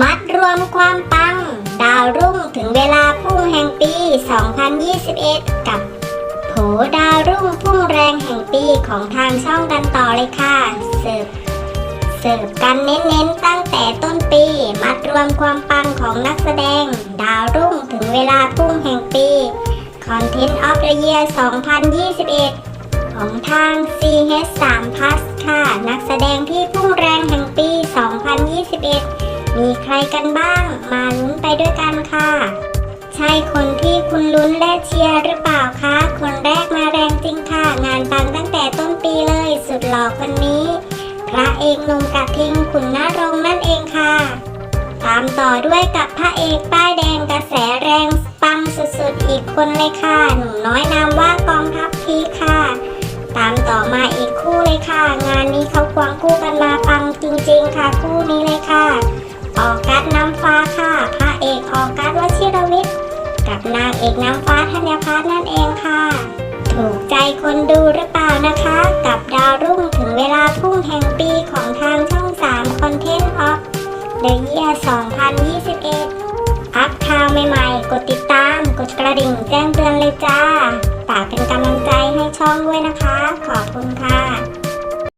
มัดรวมความปัง ดาวรุ่งถึงเวลาพุ่งแห่งปี 2021 กับโผดาวรุ่งพุ่งแรงแห่งปีของทางช่องกันต่อเลยค่ะ เสิร์ฟเสิร์ฟกันเน้นๆตั้งแต่ต้นปี มัดรวมความปังของนักแสดง ดาวรุ่งถึงเวลาพุ่งแห่งปี Content of the Year 2021 ของทาง CH3 Plus ค่ะ นักแสดงที่พุ่งแรงแห่งปี 2021 มีใครกันบ้าง มาลุ้นไปด้วยกันค่ะ ใช่คนที่คุณลุ้นและเชียร์หรือเปล่าคะ คนแรกมาแรงจริงค่ะ งานปังตั้งแต่ต้นปีเลย สุดหล่อคนนี้ พระเอกหนุ่มกระทิงขุนนรงนั่นเองค่ะ ตามต่อด้วยกับพระเอกป้ายแดงกระแสแรงปังสุดๆอีกคนเลยค่ะ หนุ่มน้อยนามว่ากองทัพพีค่ะ ตามต่อมาอีกคู่เลยค่ะ งานนี้เขา อกน้ำฟ้าธัญพัฒน์นั่นเองค่ะ ถูกใจคนดูหรือเปล่านะคะ กับดาวรุ่งถึงเวลาพุ่งแห่งปีของทางช่อง 3 Content of the Year 2021 อัพข่าวใหม่ๆ กดติดตาม กดกระดิ่งแจ้งเตือนเลยจ้าฝากเป็นกำลังใจให้ช่องด้วยนะคะ ขอบคุณค่ะ